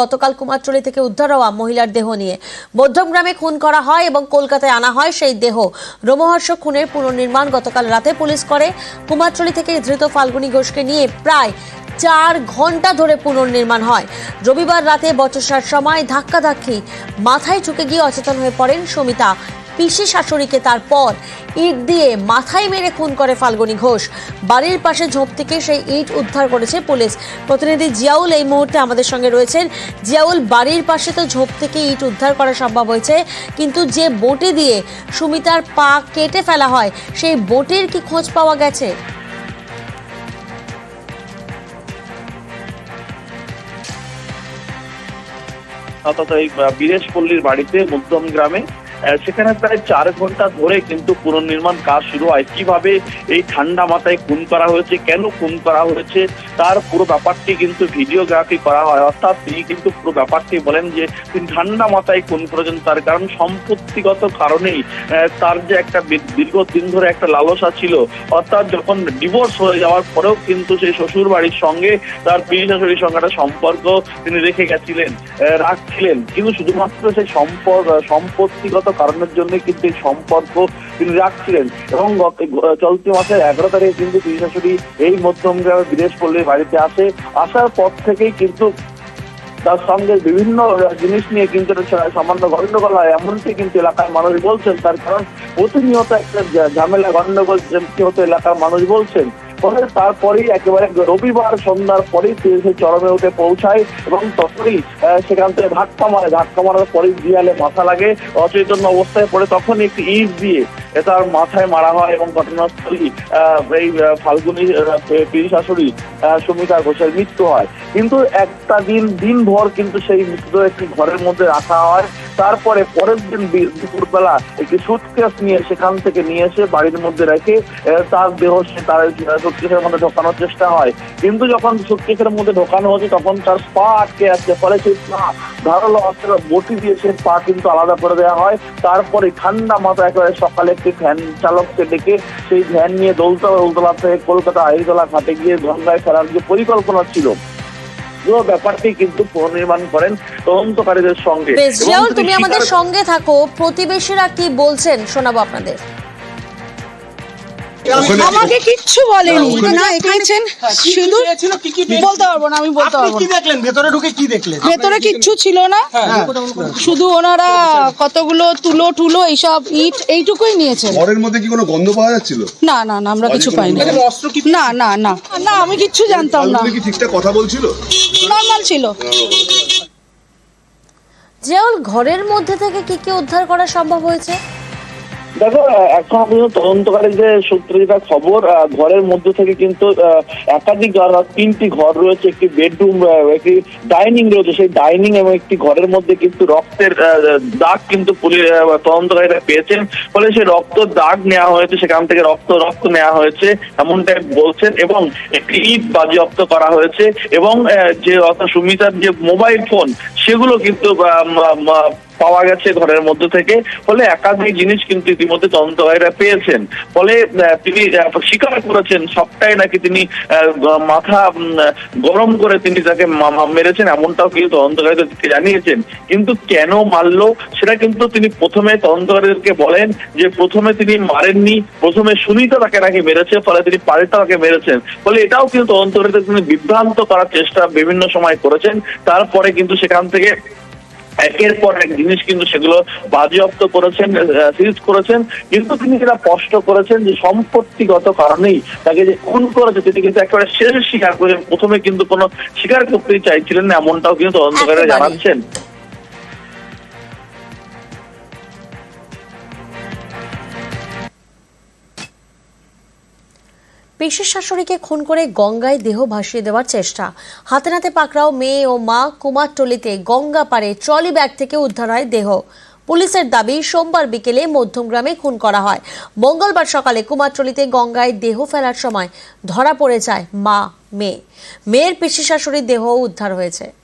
গতকাল কুমারটুলি থেকে উদ্ধার হওয়া মহিলার দেহ নিয়ে। মধ্যমগ্রামে খুন করা হয় এবং কলকাতায় আনা হয় সেই দেহ। রোমহর্ষ খুনের পুনর্নির্মাণ গতকাল রাতে পুলিশ করে। কুমারটুলি থেকে ধৃত ফাল্গুনী ঘোষকে নিয়ে প্রায় চার ঘণ্টা ধরে পুনর্নির্মাণ হয়। রবিবার রাতে বচসার সময় ধাক্কাধাক্কি মাথায় ঝুঁকে গিয়ে অচেতন হয়ে পড়েন সমিতা পিসি শাশুড়িকে তারপর ইট দিয়ে মাথায় মেরে খুন করে ফাল্গুনী ঘোষ। বাড়ির পাশে ঝোপ থেকে সেই ইট উদ্ধার করেছে পুলিশ। প্রতিনিধি জিয়াউল এই মুহূর্তে আমাদের সঙ্গে রয়েছেন। জিয়াউল, বাড়ির পাশে তো ঝোপ থেকে ইট উদ্ধার করা সম্ভব হয়েছে, কিন্তু যে বটি দিয়ে সুমিতার পা কেটে ফেলা হয়, সেই বোটের কি খোঁজ পাওয়া গেছে? অর্থাৎ এই বীরেশ পল্লীর বাড়িতে মধ্যম গ্রামে সেখানে প্রায় চার ঘণ্টা ধরে কিন্তু পুনর্নির্মাণ কাজ শুরু হয়। কীভাবে এই ঠান্ডা মাথায় খুন করা হয়েছে, কেন খুন করা হয়েছে, তার পুরো ব্যাপারটি কিন্তু ভিডিওগ্রাফি করা হয়। অর্থাৎ তিনি কিন্তু পুরো ব্যাপারটি বলেন যে, তিনি ঠান্ডা মাথায় খুন করেছেন তার কারণ সম্পত্তিগত কারণেই তার যে একটা দীর্ঘদিন ধরে একটা লালসা ছিল। অর্থাৎ যখন ডিভোর্স হয়ে যাওয়ার পরেও কিন্তু সেই শ্বশুর বাড়ির সঙ্গে তার পিড়ি শাশুড়ির সঙ্গে একটা সম্পর্ক তিনি রেখে গেছিলেন রাখছিলেন। কিন্তু শুধুমাত্র সেই সম্পদ সম্পত্তিগত কারণের জন্য কিন্তু এই সম্পর্ক তিনি রাখছিলেন। এবং চলতি মাসের এগারো তারিখে কিন্তু পিড়ি শাশুড়ি এই মধ্যম গ্রামের বিদেশ পল্লীর বাড়িতে আসে। আসার পর থেকেই কিন্তু তার সঙ্গে বিভিন্ন জিনিস নিয়ে কিন্তু সামান্য গন্ডগোল হয়। এমনটি কিন্তু এলাকার মানুষ বলছেন, তার কারণ প্রতিনিয়ত একটা ঝামেলা গন্ডগোল হতো এলাকার মানুষ বলছেন। ফলে তারপরেই একেবারে রবিবার সন্ধ্যার পরেই সে চরমে উঠে পৌঁছায় এবং তখনই সেখান থেকে ধাক্কা মারে। ধাক্কা মারার পরেই দিয়ালে মাথা লাগে। অচৈতন্য অবস্থায় পড়ে তখনই একটি ইট দিয়ে তার মাথায় মারা হয় এবং ঘটনাস্থলেই এই ফাল্গুনী পিড়ি শাশুড়ি সুমিতা ঘোষের মৃত্যু হয়। কিন্তু একটা দিন, দিনভর কিন্তু সেই মৃত্যু একটি ঘরের মধ্যে রাখা হয়। তারপরে পরের দিন দুপুরবেলা একটি সুটকেস নিয়ে সেখান থেকে নিয়ে এসে বাড়ির মধ্যে রেখে তার দেহ সে তার সুটকেসের মধ্যে ঢোকানোর চেষ্টা হয়। কিন্তু যখন সুটকেসের মধ্যে ঢোকানো হচ্ছে তখন তার পা আটকে যাচ্ছে ফলে সেই পা ধারালো অস্ত্র বটি দিয়ে সে পা কিন্তু আলাদা করে দেওয়া হয়। তারপরে ঠান্ডা মাথা একেবারে সকালে একটি ভ্যান চালককে ডেকে সেই ভ্যান নিয়ে দৌলতলা দৌলতলা থেকে কলকাতা আহিরতলা ঘাটে গিয়ে গঙ্গায় ফেরার যে পরিকল্পনা ছিল পুরো ব্যাপারটি কিন্তু পুনর্নির্মাণ করেন তদন্তকারীদের সঙ্গে। তুমি আমাদের সঙ্গে থাকো। প্রতিবেশীরা কি বলছেন? শোনাবো আপনাদের। আমাকে কিচ্ছু বলেনি। না এখানেছেন শুধু ছিল কি কি বলতে পারব না আমি বলতে পারব কি দেখলেন? ভেতরে ঢুকে কি দেখলেন? ভেতরে কিচ্ছু ছিল না। শুধু ওনারা কতগুলো তুলো টুলো এইসব ইট এইটুকুই নিয়েছেন। ঘরের মধ্যে কি কোনো গন্ধ পাওয়া যাচ্ছিল? না না না আমরা কিছু পাইনি। না না না না আমি কিচ্ছু জানতাম না। কি ঠিকঠাক কথা বলছিল? নর্মাল ছিল। জিয়াউল ঘরের মধ্যে থেকে কি কি উদ্ধার করা সম্ভব হয়েছে? দেখো এখন পর্যন্ত তদন্তকারী যে সূত্রে যেটা খবর ঘরের মধ্যে থেকে কিন্তু একাধিক তিনটি ঘর রয়েছে, একটি বেডরুম একটি ডাইনিং রয়েছে। সেই ডাইনিং এবং একটি ঘরের মধ্যে কিন্তু রক্তের দাগ কিন্তু তদন্তকারীরা পেয়েছেন। ফলে সেই রক্ত দাগ নেওয়া হয়েছে, সেখান থেকে রক্ত রক্ত নেওয়া হয়েছে, এমনটাই বলছেন। এবং একটি ইট বাজেয়াপ্ত করা হয়েছে এবং যে অর্থাৎ সুমিতার যে মোবাইল ফোন, সেগুলো কিন্তু পাওয়া গেছে ঘরের মধ্যে থেকে। ফলে একাধিক জিনিস কিন্তু ইতিমধ্যে তদন্তকারীরা পেয়েছেন। ফলে তিনি স্বীকার করেছেন সবটাই নাকি তিনি মাথা গরম করে তিনি তাকে মেরেছেন, এমনটাও কিন্তু তদন্তকারীদেরকে জানিয়েছেন। কিন্তু কেন মারলো, সেটা কিন্তু তিনি প্রথমে তদন্তকারীদেরকে বলেন যে প্রথমে তিনি মারেননি, প্রথমে সুনীতা তাকে নাকি মেরেছে, ফলে তিনি পাল্টা তাকে মেরেছেন। ফলে এটাও কিন্তু তদন্তকারীদের তিনি বিভ্রান্ত করার চেষ্টা বিভিন্ন সময় করেছেন। তারপরে কিন্তু সেখান থেকে একের পর এক জিনিস কিন্তু সেগুলো বাজেয়াপ্ত করেছেন সিজ করেছেন। কিন্তু তিনি যেটা স্পষ্ট করেছেন যে সম্পত্তিগত কারণেই তাকে যে খুন করেছে তিনি কিন্তু একেবারে শেষ স্বীকার করেছেন প্রথমে কিন্তু কোনো স্বীকার করতেই চাইছিলেন না এমনটাও কিন্তু তদন্তকারীরা জানাচ্ছেন। পিসির শাশুড়িকে খুন করে গঙ্গায় দেহ ভাসিয়ে দেওয়ার চেষ্টা। হাতে নাতে পাকড়াও মেয়ে ও মা কুমারটলিতে গঙ্গা পারে ট্রলি ব্যাগ থেকে উদ্ধার হয় দেহ। পুলিশের দাবি, সোমবার বিকেলে মধ্যমগ্রামে খুন করা হয়। মঙ্গলবার সকালে কুমারটলিতে গঙ্গায় দেহ ফেলার সময় ধরা পড়ে যায় মা, মেয়ে। মেয়ের পিসি শাশুড়ির দেহ উদ্ধার হয়েছে।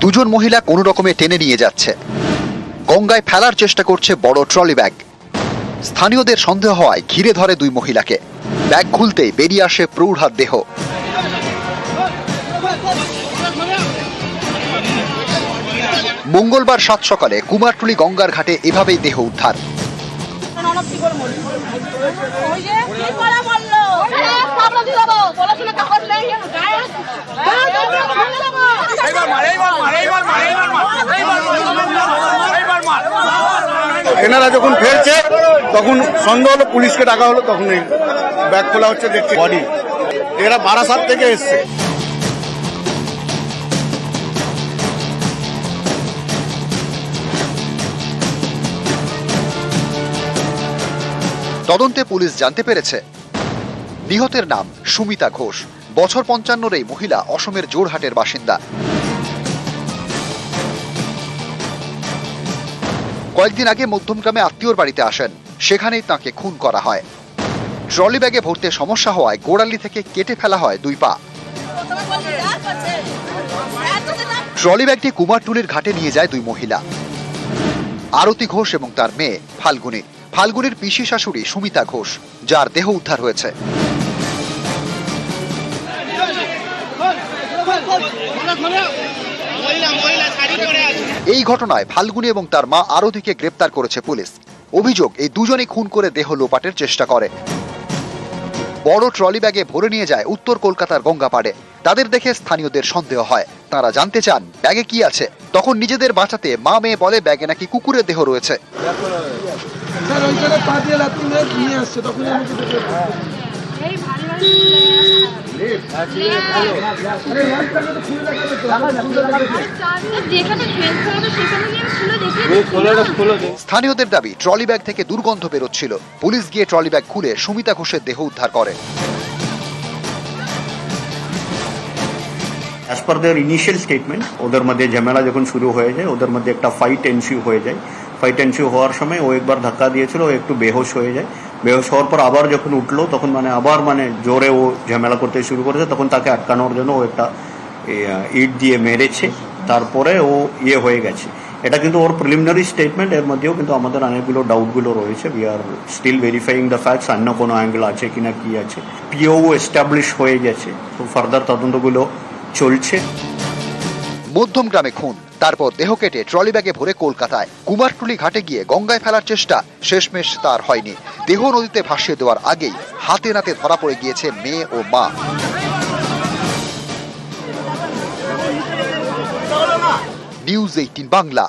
দুজন মহিলা কোনো রকমে টেনে নিয়ে যাচ্ছে। গঙ্গায় ফেলার চেষ্টা করছে বড় ট্রলি ব্যাগ। স্থানীয়দের সন্দেহ হওয়ায় ঘিরে ধরে দুই মহিলাকে। ব্যাগ খুলতেই বেরিয়ে আসে প্রৌঢ়ার দেহ। মঙ্গলবার সাত সকালে কুমারটুলি গঙ্গার ঘাটে এভাবেই দেহ উদ্ধার। এনারা যখন ফেরছে, তখন সন্দেহ হলো, পুলিশকে ডাকা হলো, তখন এই ব্যাগ খোলা হচ্ছে, দেখছি বডি এরা বারাসাত থেকে এসছে। তদন্তে পুলিশ জানতে পেরেছে। নিহতের নাম সুমিতা ঘোষ। বছর পঞ্চান্নর এই মহিলা অসমের জোরহাটের বাসিন্দা। কয়েকদিন আগে মধ্যমগ্রামে আত্মীয়র বাড়িতে আসেন। সেখানেই তাকে খুন করা হয়। ট্রলি ব্যাগে ভরতে সমস্যা হওয়ায় গোড়ালি থেকে কেটে ফেলা হয় দুই পা। ট্রলি ব্যাগটি কুমারটুলির ঘাটে নিয়ে যায় দুই মহিলা। আরতি ঘোষ এবং তার মেয়ে ফাল্গুনী। ফাল্গুনির পিসি শাশুড়ি সুমিতা ঘোষ, যার দেহ উদ্ধার হয়েছে। এই ঘটনায় ফাল্গুনি এবং তার মা আরতিকে গ্রেপ্তার করেছে পুলিশ। অভিযোগ এই দুজনে খুন করে দেহ লোপাটের চেষ্টা করে। বড় ট্রলি ব্যাগে ভরে নিয়ে যায় উত্তর কলকাতার গঙ্গাপাড়ে। তাদের দেখে স্থানীয়দের সন্দেহ হয়। তারা জানতে চান ব্যাগে কি আছে? তখন নিজেদের বাঁচাতে মা মেয়ে বলে ব্যাগে নাকি কুকুরের দেহ রয়েছে। পা দিয়ে লাথি মেরে নিয়ে আসছে তখন আমাকে দেখে এই স্থানীয়দের দাবি, ট্রলি ব্যাগ থেকে দুর্গন্ধ বেরোচ্ছিল। পুলিশ গিয়ে ট্রলি ব্যাগ খুলে সুমিতা ঘোষের দেহ উদ্ধার করে। As per their initial statement ওদের মধ্যে ঝামেলা যখন শুরু হয়ে যায়, ওদের মধ্যে একটা ফাইট এনসিউ হয়ে যায়। ফাইট এনসিউ হওয়ার সময় ও একবার ধাক্কা দিয়েছিল, ও একটু বেহোশ হয়ে যায়। বেহোশ হওয়ার পর আবার যখন উঠল, তখন মানে আবার মানে জোরে ও ঝামেলা করতে শুরু করেছে, তখন তাকে আটকানোর জন্য ও একটা ইট দিয়ে মেরেছে। তারপরে ও ইয়ে হয়ে গেছে। এটা কিন্তু ওর প্রিলিমিনারি স্টেটমেন্ট এর মধ্যেও কিন্তু আমাদের অনেকগুলো ডাউটগুলো রয়েছে। We are still verifying the facts অন্য কোনো অ্যাঙ্গেল আছে কি না কি আছে পিও এস্টাবলিশ হয়ে গেছে। তো ফার্দার তদন্তগুলো চলছে। মধ্যম গ্রামে খুন। তারপর দেহ কেটে ট্রলি ব্যাগে ভরে কলকাতায়। কুমারটুলি ঘাটে গিয়ে গঙ্গায় ফেলার চেষ্টা শেষমেশ তার হয়নি। দেহ নদীতে ভাসিয়ে দেওয়ার আগেই হাতে নাতে ধরা পড়ে গিয়েছে মেয়ে ও মা। News eighteen Bangla.